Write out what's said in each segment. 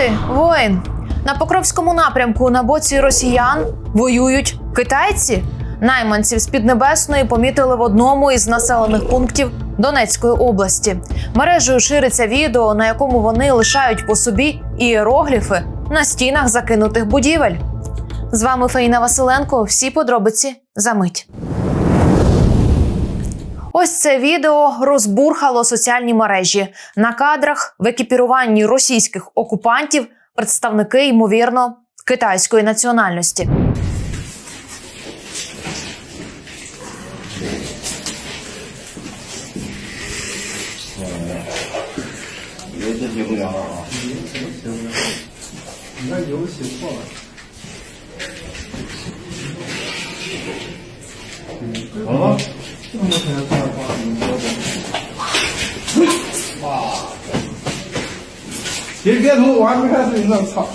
Ти воїн. На Покровському напрямку на боці росіян воюють китайці. Найманців з Піднебесної помітили в одному із населених пунктів Донецької області. Мережею шириться відео, на якому вони лишають по собі іерогліфи на стінах закинутих будівель. З вами Фаїна Василенко. Всі подробиці за мить. Ось це відео розбурхало соціальні мережі. На кадрах в екіпіруванні російських окупантів представники, ймовірно, китайської національності. 理 解不了啊。你那油写错了。好了吗？这么才能看到花怎么说的？哇！别别头，我还没开始，你那操！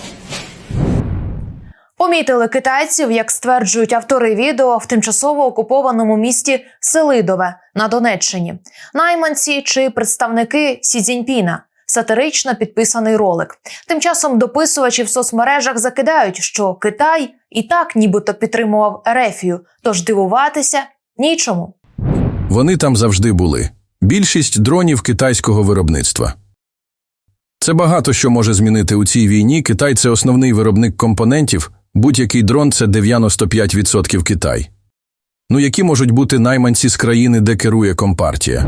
Помітили китайців, як стверджують автори відео в тимчасово окупованому місті Селидове на Донеччині. Найманці чи представники Сі Цзіньпіна. Сатирично підписаний ролик. Тим часом дописувачі в соцмережах закидають, що Китай і так нібито підтримував Ерефію, тож дивуватися нічому. Вони там завжди були. Більшість дронів китайського виробництва. Це багато що може змінити у цій війні. Китай це основний виробник компонентів. Будь-який дрон це 95% Китай. Ну які можуть бути найманці з країни, де керує компартія?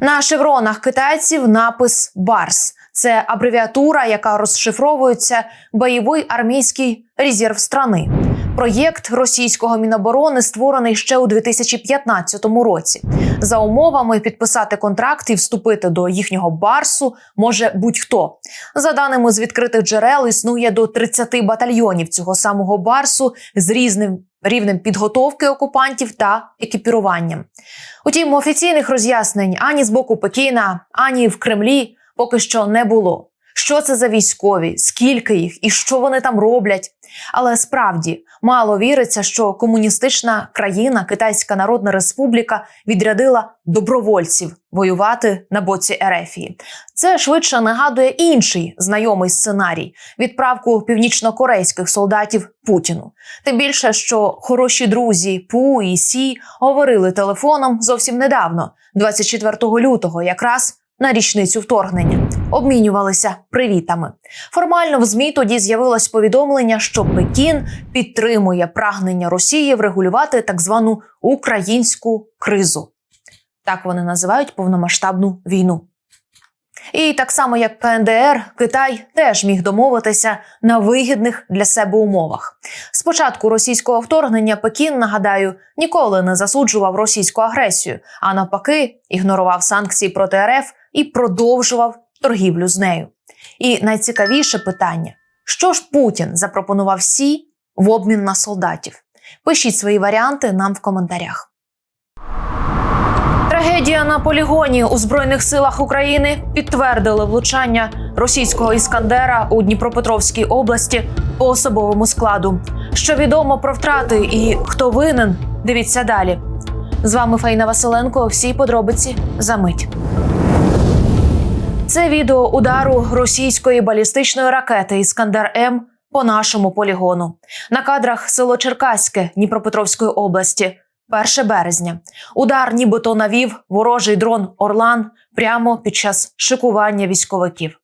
На шевронах китайців напис Барс. Це абревіатура, яка розшифровується бойовий армійський резерв страни. Проєкт російського міноборони створений ще у 2015 році. За умовами підписати контракт і вступити до їхнього барсу може будь-хто. За даними з відкритих джерел, існує до 30 батальйонів цього самого барсу з різним рівнем підготовки окупантів та екіпіруванням. Утім, офіційних роз'яснень ані з боку Пекіна, ані в Кремлі поки що не було. Що це за військові, скільки їх і що вони там роблять? Але справді мало віриться, що комуністична країна, Китайська Народна Республіка, відрядила добровольців воювати на боці Ерефії. Це швидше нагадує інший знайомий сценарій відправку північнокорейських солдатів Путіну. Тим більше, що хороші друзі Пу і Сі говорили телефоном зовсім недавно, 24 лютого, якраз на річницю вторгнення, обмінювалися привітами. Формально в змі тоді з'явилось повідомлення, що Пекін підтримує прагнення Росії врегулювати так звану українську кризу. Так вони називають повномасштабну війну. І так само як КНДР, Китай теж міг домовитися на вигідних для себе умовах. Спочатку російського вторгнення Пекін, нагадаю, ніколи не засуджував російську агресію, а навпаки, ігнорував санкції проти РФ і продовжував торгівлю з нею. І найцікавіше питання: що ж Путін запропонував Сі в обмін на солдатів? Пишіть свої варіанти нам в коментарях. Трагедія на полігоні у збройних силах України підтвердили влучання російського іскандера у Дніпропетровській області по особовому складу. Що відомо про втрати і хто винен? Дивіться далі. З вами Фаїна Василенко. Всі подробиці за мить. Це відео удару російської балістичної ракети Іскандер М по нашому полігону. На кадрах село Черкаське Дніпропетровської області. 1 березня удар, нібито навів ворожий дрон Орлан прямо під час шикування військовиків.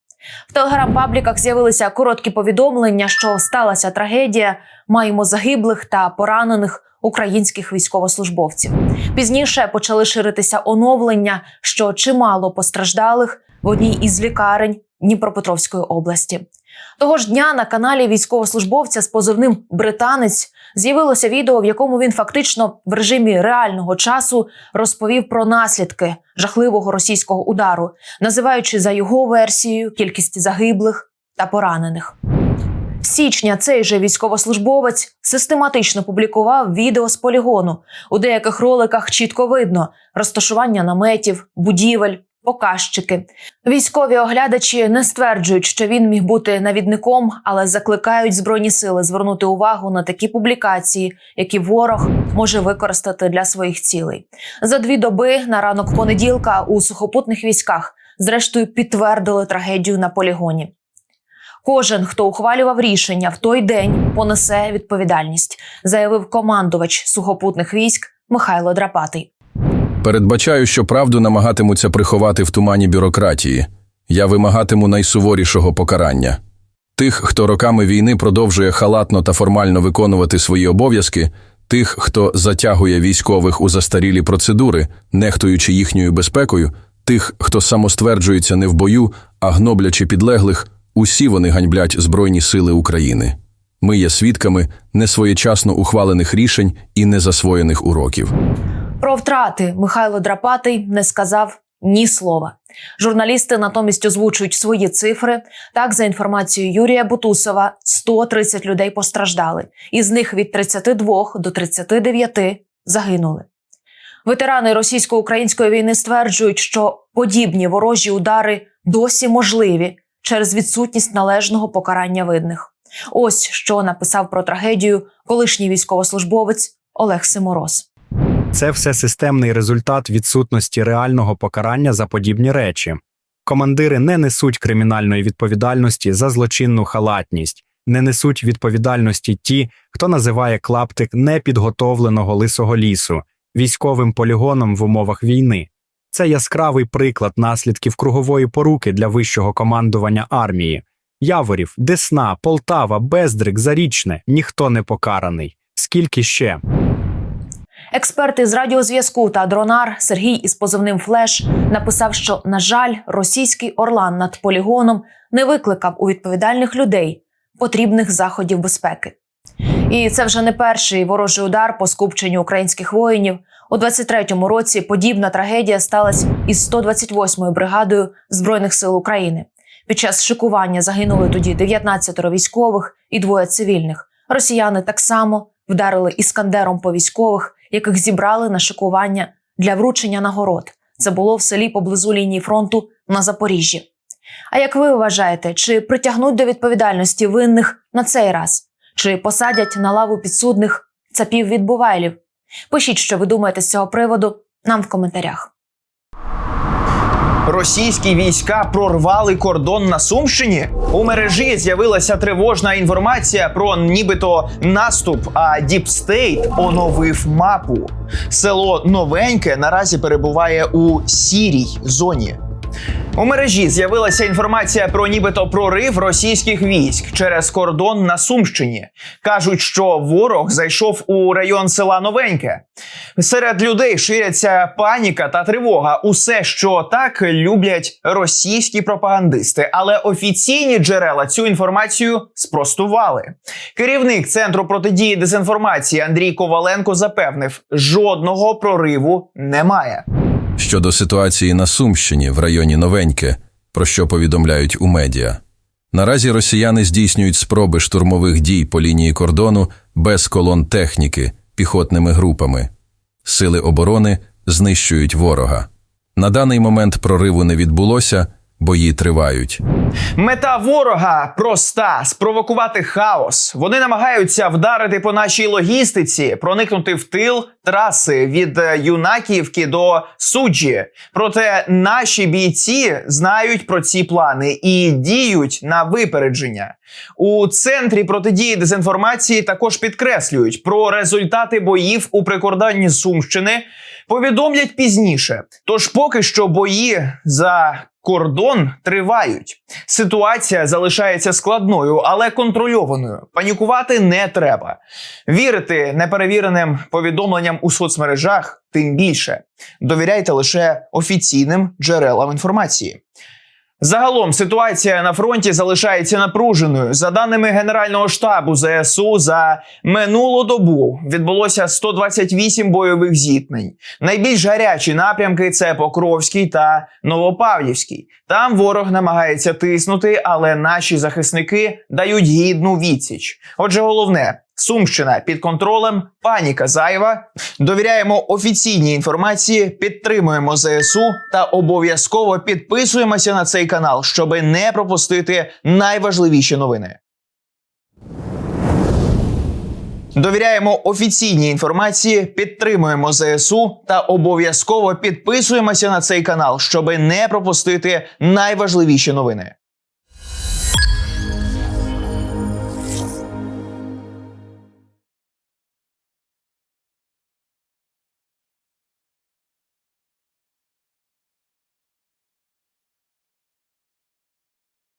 В телеграм-пабліках з'явилися короткі повідомлення, що сталася трагедія. Маємо загиблих та поранених українських військовослужбовців. Пізніше почали ширитися оновлення, що чимало постраждалих в одній із лікарень Дніпропетровської області. Того ж дня на каналі військовослужбовця з позивним Британець з'явилося відео, в якому він фактично в режимі реального часу розповів про наслідки жахливого російського удару, називаючи за його версією кількість загиблих та поранених. Січня цей же військовослужбовець систематично публікував відео з полігону. У деяких роликах чітко видно розташування наметів, будівель, показчики. Військові оглядачі не стверджують, що він міг бути навідником, але закликають збройні сили звернути увагу на такі публікації, які ворог може використати для своїх цілей. За дві доби на ранок понеділка у сухопутних військах зрештою підтвердили трагедію на полігоні. Кожен, хто ухвалював рішення в той день, понесе відповідальність, заявив командувач сухопутних військ Михайло Драпатий. Передбачаю, що правду намагатимуться приховати в тумані бюрократії. Я вимагатиму найсуворішого покарання. Тих, хто роками війни продовжує халатно та формально виконувати свої обов'язки, тих, хто затягує військових у застарілі процедури, нехтуючи їхньою безпекою, тих, хто самостверджується не в бою, а гноблячи підлеглих, усі вони ганьблять Збройні сили України. Ми є свідками несвоєчасно ухвалених рішень і незасвоєних уроків. Про втрати Михайло Драпатий не сказав ні слова. Журналісти натомість озвучують свої цифри. Так, за інформацією Юрія Бутусова, 130 людей постраждали, із них від 32 до 39 загинули. Ветерани російсько-української війни стверджують, що подібні ворожі удари досі можливі через відсутність належного покарання видних. Ось що написав про трагедію колишній військовослужбовець Олег Симороз. Це все системний результат відсутності реального покарання за подібні речі. Командири не несуть кримінальної відповідальності за злочинну халатність, не несуть відповідальності ті, хто називає клаптик непідготовленого лисого лісу військовим полігоном в умовах війни. Це яскравий приклад наслідків кругової поруки для вищого командування армії. Яворів, Десна, Полтава, Бездрик, Зарічне ніхто не покараний. Скільки ще? Експерт із радіозв'язку та дронар Сергій із позивним Флеш написав, що, на жаль, російський орлан над полігоном не викликав у відповідальних людей потрібних заходів безпеки. І це вже не перший ворожий удар по скупченню українських воїнів. У 23-му році подібна трагедія сталася із 128-ю бригадою збройних сил України. Під час шикування загинули тоді 19 військових і двоє цивільних. Росіяни так само вдарили іскандером по військових, яких зібрали на шикування для вручення нагород. Це було в селі поблизу лінії фронту на Запоріжжі. А як ви вважаєте, чи притягнуть до відповідальності винних на цей раз? Чи посадять на лаву підсудних цапів від бувайлів? Пишіть, що ви думаєте з цього приводу нам в коментарях. Російські війська прорвали кордон на Сумщині. У мережі з'явилася тривожна інформація про нібито наступ. А Діпстейт оновив мапу. Село Новеньке наразі перебуває у сірій зоні. У мережі з'явилася інформація про нібито прорив російських військ через кордон на Сумщині. Кажуть, що ворог зайшов у район села Новеньке. Серед людей ширяться паніка та тривога. Усе, що так люблять російські пропагандисти, але офіційні джерела цю інформацію спростували. Керівник центру протидії дезінформації Андрій Коваленко запевнив, жодного прориву немає. Щодо ситуації на Сумщині в районі Новеньке, про що повідомляють у медіа. Наразі росіяни здійснюють спроби штурмових дій по лінії кордону без колон техніки піхотними групами. Сили оборони знищують ворога. На даний момент прориву не відбулося, бої тривають. Мета ворога проста спровокувати хаос. Вони намагаються вдарити по нашій логістиці, проникнути в тил траси від е, Юнакіївки до суджі. Проте наші бійці знають про ці плани і діють на випередження. У центрі протидії дезінформації також підкреслюють про результати боїв у прикордонні Сумщини. Повідомлять пізніше. Тож поки що бої за кордон тривають. Ситуація залишається складною, але контрольованою. Панікувати не треба. Вірити неперевіреним повідомленням у соцмережах тим більше. Довіряйте лише офіційним джерелам інформації. Загалом ситуація на фронті залишається напруженою. За даними Генерального штабу ЗСУ, за минулу добу відбулося 128 бойових зіткнень. Найбільш гарячі напрямки це Покровський та Новопавлівський. Там ворог намагається тиснути, але наші захисники дають гідну відсіч. Отже, головне. Сумщина під контролем, паніка зайва. Довіряємо офіційній інформації, підтримуємо ЗСУ та обов'язково підписуємося на цей канал, щоб не пропустити найважливіші новини. Довіряємо офіційній інформації, підтримуємо ЗСУ та обов'язково підписуємося на цей канал, щоб не пропустити найважливіші новини.